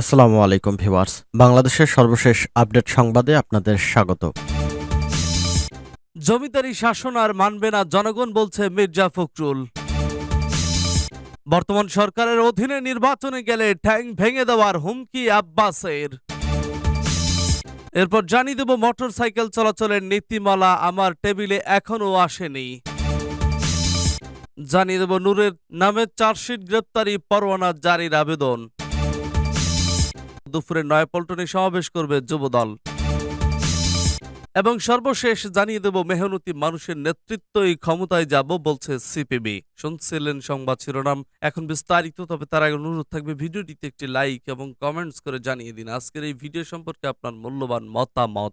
আসসালামু আলাইকুম ভিউয়ার্স। বাংলাদেশের সর্বশেষ আপডেট সংবাদে আপনাদের স্বাগত। জমিদারি শাসন আর মানবে না জনগণ বলছে মির্জা ফখরুল। বর্তমান সরকারের অধীনে নির্বাচনে গেলে ঠ্যাং ভেঙে দেওয়ার হুমকি আব্বাসের। এরপর জানিয়ে দেব মোটর সাইকেল চলাচলের নীতিমালা আমার টেবিলে এখনও আসেনি। জানিয়ে দেব, নূরের নামে চার্জশিট গ্রেপ্তারি পরোয়ানা জারির আবেদন। দুপুরে নয়াপল্টনে সমাবেশ করবে যুবদল। এবং সর্বশেষ জানিয়ে দেব মেহনতি মানুষের নেতৃত্বই ক্ষমতায় যাব বলছে সিপিবি শুনছিলেন সংবাদ শিরোনাম। এখন বিস্তারিত, তবে তার আগে অনুরোধ থাকবে ভিডিওটিতে একটি লাইক এবং কমেন্টস করে জানিয়ে দিন। আজকের এই ভিডিও সম্পর্কে আপনার মূল্যবান মতামত।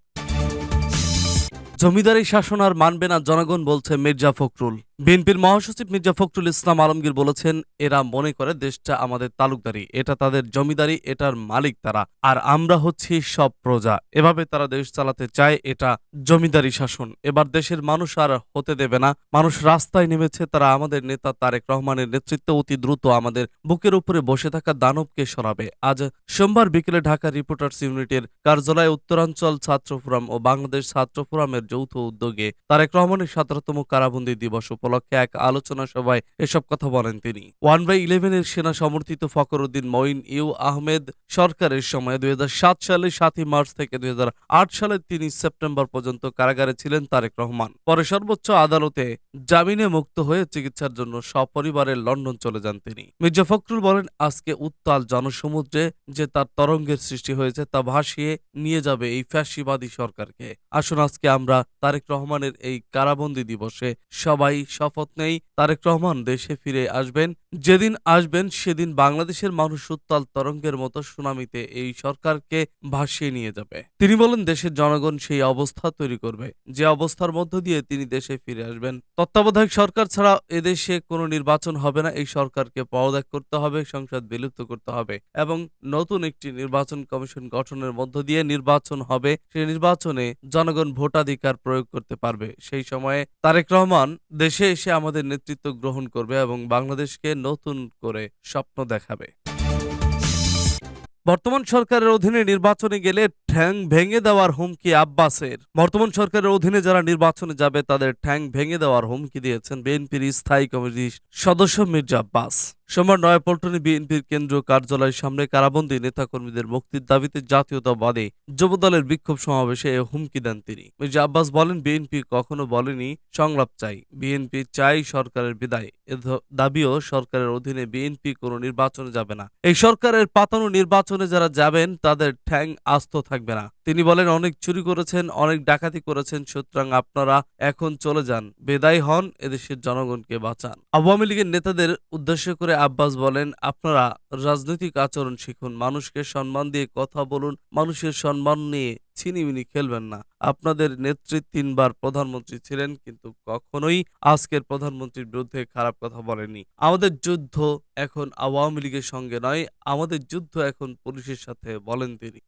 জমিদারি শাসন আর মানবে না জনগণ বলছে মির্জা ফখরুল। বিএনপির মহাসচিব মির্জা ফখরুল ইসলাম আলমগীর বলেছেন, এরা মনে করে দেশটা আমাদের তালুকদারি। এটা তাদের জমিদারি, এটার মালিক তারা। আর আমরা হচ্ছি সব প্রজা। এভাবে তারা দেশ চালাতে চায়, এটা জমিদারি শাসন। এবার দেশের মানুষ আর হতে দেবে না। মানুষ রাস্তায় নেমেছে, তারা আমাদের নেতা তারেক রহমানের নেতৃত্বে অতি দ্রুত আমাদের বুকের উপরে বসে থাকা দানবকে সরাবে। আজ সোমবার বিকেলে ঢাকা রিপোর্টার্স ইউনিটের কার্যালয়ে উত্তরাঞ্চল ছাত্র ফোরাম ও বাংলাদেশ ছাত্র ফোরামের যৌথ উদ্যোগে তারেক রহমানের সতেরোতম কারাবন্দী দিবস উপলক্ষে এক আলোচনা সভায় এসব কথা বলেন তিনি। ওয়ান বাই ইলেভেনের সেনা সমর্থিত ফখরুদ্দিন মঈন ইউ আহমেদ সরকারের সময় দুই সালে সাতই মার্চ থেকে দুই সালের তিন সেপ্টেম্বর পর্যন্ত কারাগারে ছিলেন তারেক রহমান। পরে সর্বোচ্চ আদালতে জামিনে মুক্ত হয়ে চিকিৎসার জন্য সপরিবারে লন্ডন চলে যান তিনি। মির্জা ফখরুল বলেন, আজকে উত্তাল জনসমুদ্রে যে তার তরঙ্গের সৃষ্টি হয়েছে তা ভাসিয়ে নিয়ে যাবে এই ফ্যাসিবাদী সরকারকে। আসুন আজকে আমরা তারেক রহমানের এই কারাবন্দী দিবসে সবাই শপথ নেই, তারেক রহমান দেশে ফিরে আসবেন। যেদিন আসবেন সেদিন বাংলাদেশের মানুষ উত্তাল তরঙ্গের মতো সুনামিতে এই সরকারকে ভাসিয়ে নিয়ে যাবে। তিনি বলেন, দেশের জনগণ সেই অবস্থা তৈরি করবে। যে অবস্থার মধ্য দিয়ে তিনি দেশে ফিরে আসবেন। তত্ত্বাবধায়ক সরকার ছাড়া এদেশে কোনো নির্বাচন হবে না। এই সরকারকে পদত্যাগ করতে হবে, সংসদ বিলুপ্ত করতে হবে এবং নতুন একটি নির্বাচন কমিশন গঠনের মধ্য দিয়ে নির্বাচন হবে। সেই নির্বাচনে জনগণ ভোটাধিকার প্রয়োগ করতে পারবে। সেই সময়ে তারেক রহমান দেশে এসে আমাদের নেতৃত্ব গ্রহণ করবে এবং বাংলাদেশকে নতুন করে স্বপ্ন দেখাবে। বর্তমান সরকারের অধীনে নির্বাচনে গেলে ঠ্যাং ভেঙে দেওয়ার হুমকি আব্বাসের। বর্তমান সরকারের অধীনে যারা নির্বাচনে যাবে, তাদের ঠ্যাং ভেঙে দেওয়ার হুমকি দিয়েছেন বিএনপির স্থায়ী কমিটির সদস্য মির্জা আব্বাস। সোমবার নয়াপল্টনে বিএনপির কেন্দ্রীয় কার্যালয়ের সামনে কারাবন্দী নেতাকর্মীদের মুক্তির দাবিতে জাতীয়তাবাদী যুবদলের বিক্ষোভ সমাবেশে এ হুমকি দেন তিনি। মির্জা আব্বাস বলেন, বিএনপি কখনো বলেনি, সংলাপ চাই। বিএনপি চাই সরকারের বিদায়। এ দাবিও সরকারের অধীনে বিএনপি কোনো নির্বাচনে যাবে না। এই সরকারের পাতানো নির্বাচনে যারা যাবেন, তাদের ঠ্যাং আস্ত থাকবে। না। তিনি বলেন, অনেক চুরি করেছেন, অনেক ডাকাতি করেছেন, সুতরাং আপনারা এখন চলে যান। বেদায় হন এদেশের জনগণকে বাঁচান। আওয়ামী লীগের নেতাদের উদ্দেশ্য করে আব্বাস বলেন, আপনারা রাজনৈতিক আচরণ শিখুন, মানুষকে সম্মান দিয়ে কথা বলুন, মানুষের সম্মান নিয়ে ছিনিমিনি খেলবেন না। আপনাদের নেত্রী তিনবার প্রধানমন্ত্রী ছিলেন, কিন্তু কখনোই আজকের প্রধানমন্ত্রীর বিরুদ্ধে খারাপ কথা বলেনি আমাদের যুদ্ধ এখন আওয়ামী লীগের সঙ্গে নয়, আমাদের যুদ্ধ এখন পুলিশের সাথে, বলেন তিনি।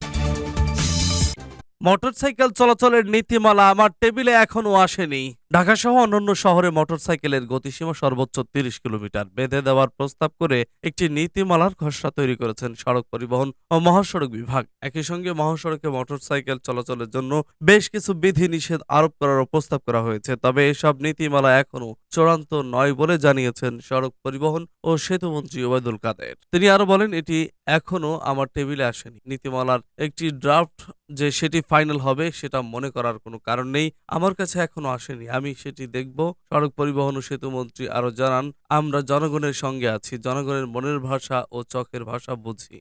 মোটরসাইকেল চলাচলের নীতিমালা আমার টেবিলে এখনও আসেনি। ঢাকা সহ অন্যান্য শহরে মোটরসাইকেলের গতিসীমা সর্বোচ্চ তিরিশ কিলোমিটার। বেঁধে দেওয়ার প্রস্তাব করে একটি নীতিমালার খসড়া তৈরি করেছেন সড়ক পরিবহন ও মহাসড়ক বিভাগ। একই সঙ্গে মহাসড়কে মোটরসাইকেল চলাচলের জন্য বেশ কিছু বিধি নিষেধ আরোপ করারও প্রস্তাব করা হয়েছে। তবে এসব নীতিমালা এখনও চূড়ান্ত নয় বলে জানিয়েছেন সড়ক পরিবহন ও সেতুমন্ত্রী ওবায়দুল কাদের। তিনি আরও বলেন, এটি এখনও আমার টেবিলে আসেনি। নীতিমালার একটি ড্রাফট যে সেটি ফাইনাল হবে, সেটা মনে করার কোনো কারণ নেই। আমার কাছে এখনও আসেনি। আমি সেটি দেখব। সড়ক পরিবহন ও সেতু মন্ত্রী আরও জানান, আমরা জনগণের সঙ্গে আছি, জনগণের মনের ভাষা ও চোখের ভাষা বুঝি।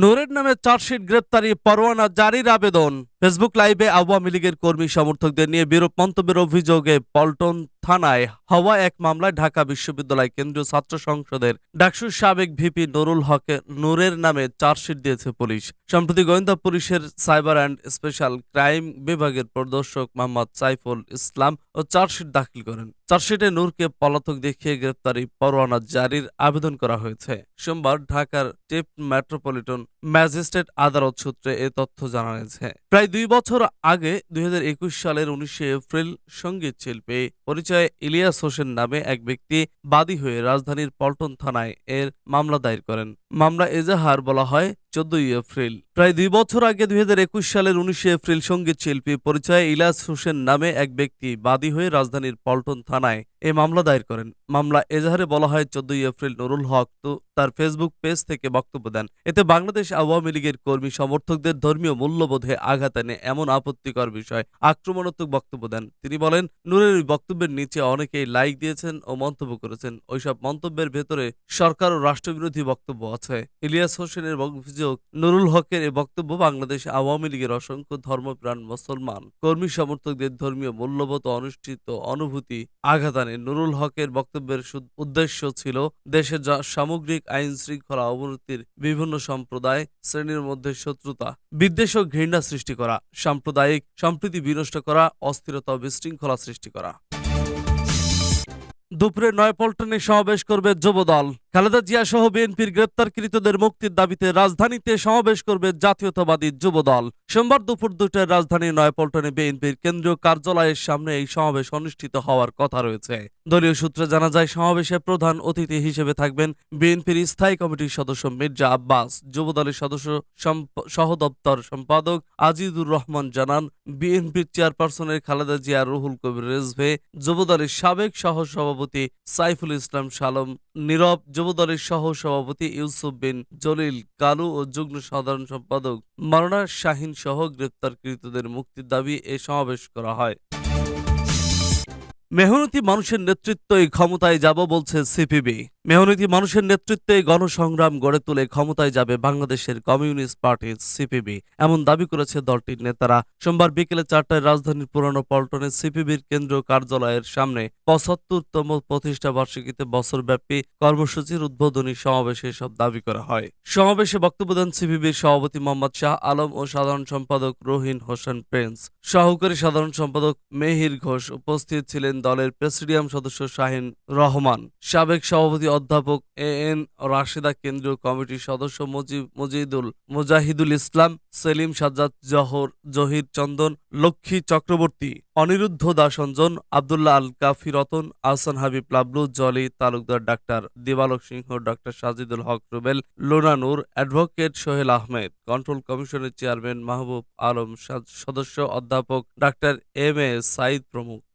নূরের নামে চার্জশিট গ্রেপ্তারি, পরোয়ানা জারির আবেদন। ফেসবুক লাইভে আওয়ামী লীগের কর্মী সমর্থকদের নিয়ে বিরূপ মন্তব্যের অভিযোগে পল্টন থানায় হওয়া এক মামলায় ঢাকা বিশ্ববিদ্যালয় কেন্দ্রীয় ছাত্র সংসদের ডাকসুর সাবেক ভিপি নুরুল হকের নূরের নামে চার্জশিট দিয়েছে পুলিশ। সম্প্রতি গোয়েন্দা পুলিশের সাইবার অ্যান্ড স্পেশাল ক্রাইম বিভাগের পরিদর্শক মোহাম্মদ সাইফুল ইসলাম ও চার্জশিট দাখিল করেন। চার্জশিটে নূরকে পলাতক দেখিয়ে গ্রেপ্তারি পরোয়ানা জারির আবেদন করা হয়েছে। সোমবার ঢাকার টিপ মেট্রোপলিটন ম্যাজিস্ট্রেট আদালত সূত্রে এ তথ্য জানা গেছে। প্রায় দুই বছর আগে দুই হাজার একুশ সালের উনিশে এপ্রিল সংগীত শিল্পী পরিচয় পরিচয়ে ইলিয়াস হোসেন নামে এক ব্যক্তি বাদী হয়ে রাজধানীর পল্টন থানায় এর মামলা দায়ের করেন। মামলা এজাহার বলা হয় চোদ্দই এপ্রিল। প্রায় দুই বছর আগে দুই হাজার একুশ সালের উনিশে এপ্রিল সংগীত শিল্পী পরিচয়ে ইলিয়াস হোসেন নামে এক ব্যক্তি বাদী হয়ে রাজধানীর পল্টন থানায় এ মামলা দায়ের করেন। মামলা এজাহারে বলা হয়, চোদ্দই এপ্রিল নুরুল হক তো তার ফেসবুক পেজ থেকে বক্তব্য দেন। এতে বাংলাদেশ আওয়ামী লীগের কর্মী সমর্থকদের ধর্মীয় মূল্যবোধে আঘাত এনে এমন আপত্তিকর বিষয় আক্রমণাত্মক বক্তব্য দেন। তিনি বলেন, নূরের ওই বক্তব্যের নিচে অনেকেই লাইক দিয়েছেন ও মন্তব্য করেছেন। ওইসব মন্তব্যের ভেতরে সরকার ও রাষ্ট্রবিরোধী বক্তব্য আছে। ইলিয়াস হোসেনের অভিযোগ নুরুল হকের এই বক্তব্য বাংলাদেশ আওয়ামী লীগের অসংখ্য ধর্মপ্রাণ মুসলমান কর্মী সমর্থকদের ধর্মীয় মূল্যবোধ অনুষ্ঠিত অনুভূতি আঘাত আনে। নুরুল হকের বক্তব্যের উদ্দেশ্য ছিল দেশের সামগ্রিক আইন শৃঙ্খলা অবনতির বিভিন্ন সম্প্রদায় শ্রেণির মধ্যে শত্রুতা, বিদ্বেষ ও ঘৃণা সৃষ্টি করা, সাম্প্রদায়িক সম্প্রীতি বিনষ্ট করা, অস্থিরতা ও বিশৃঙ্খলা সৃষ্টি করা। দুপুরে নয়পল্টনে সমাবেশ করবে যুবদল। খালেদা জিয়া সহ বিএনপির গ্রেপ্তারকৃতদের মুক্তির দাবিতে রাজধানীতে সমাবেশ করবে জাতীয়তাবাদী যুবদল। সোমবার দুপুর দুটায় রাজধানীর নয়পল্টনে বিএনপির কেন্দ্রীয় কার্যালয়ের সামনে এই সমাবেশ অনুষ্ঠিত হওয়ার কথা রয়েছে। দলীয় সূত্রে জানা যায়, সমাবেশে প্রধান অতিথি হিসেবে থাকবেন বিএনপির স্থায়ী কমিটির সদস্য মির্জা আব্বাস, যুবদলের সদস্য সহদপ্তর সম্পাদক আজিদুর রহমান জানান, বিএনপির চেয়ারপারসনের খালেদা জিয়া, রুহুল কবির রেজভে, যুবদলের সাবেক সহ সভাপতি সাইফুল ইসলাম সালম, নীরব যুবদলের সহ সভাপতি ইউসুফ বিন জলিল কালু ও যুগ্ম সাধারণ সম্পাদক মারোনা শাহিন সহ গ্রেপ্তারকৃতদের মুক্তির দাবি এ সমাবেশ করা হয়। মেহনতি মানুষের নেতৃত্বই ক্ষমতায় যাব বলছে সিপিবি। মেহনতি মানুষের নেতৃত্বে গণসংগ্রাম গড়ে তুলে ক্ষমতায় যাবে বাংলাদেশের কমিউনিস্ট পার্টি সিপিবি। এমন দাবি করেছে দলটির নেতারা। সোমবার বিকেলে চারটায় রাজধানীর পুরানো পল্টনে সিপিবির কেন্দ্রীয় কার্যালয়ের সামনে পঁচাত্তরতম প্রতিষ্ঠা বার্ষিকীতে বছরব্যাপী কর্মসূচির উদ্বোধনী সমাবেশে সব দাবি করা হয়। সমাবেশে বক্তব্য দেন সিপিবির সভাপতি মোহাম্মদ শাহ আলম ও সাধারণ সম্পাদক রহিন হোসেন প্রিন্স। সহকারী সাধারণ সম্পাদক মেহির ঘোষ উপস্থিত ছিলেন দলের প্রেসিডিয়াম সদস্য শাহিন রহমান। সাবেক সভাপতি অধ্যাপক এ এন রাশেদা কেন্দ্রীয় কমিটির সদস্য মুজিব, মুজিদুল, মুজাহিদুল ইসলাম, সেলিম সাজ্জাদ, জহর, Zahir Chandan, Lakshmi Chakraborty, Aniruddha দাসঞ্জন, Abdullah Al Kafi Ratan, Ahsan Habib Lablu, Jolly Talukdar doctor, দিবালক Singha, doctor Sajidul Haque Rubel, Lona Noor, advocate Sohel Ahmed, control কমিশনের চেয়ারম্যান মাহবুব আলম সদস্য অধ্যাপক ডাক্তার এম এ সাইদ প্রমুখ।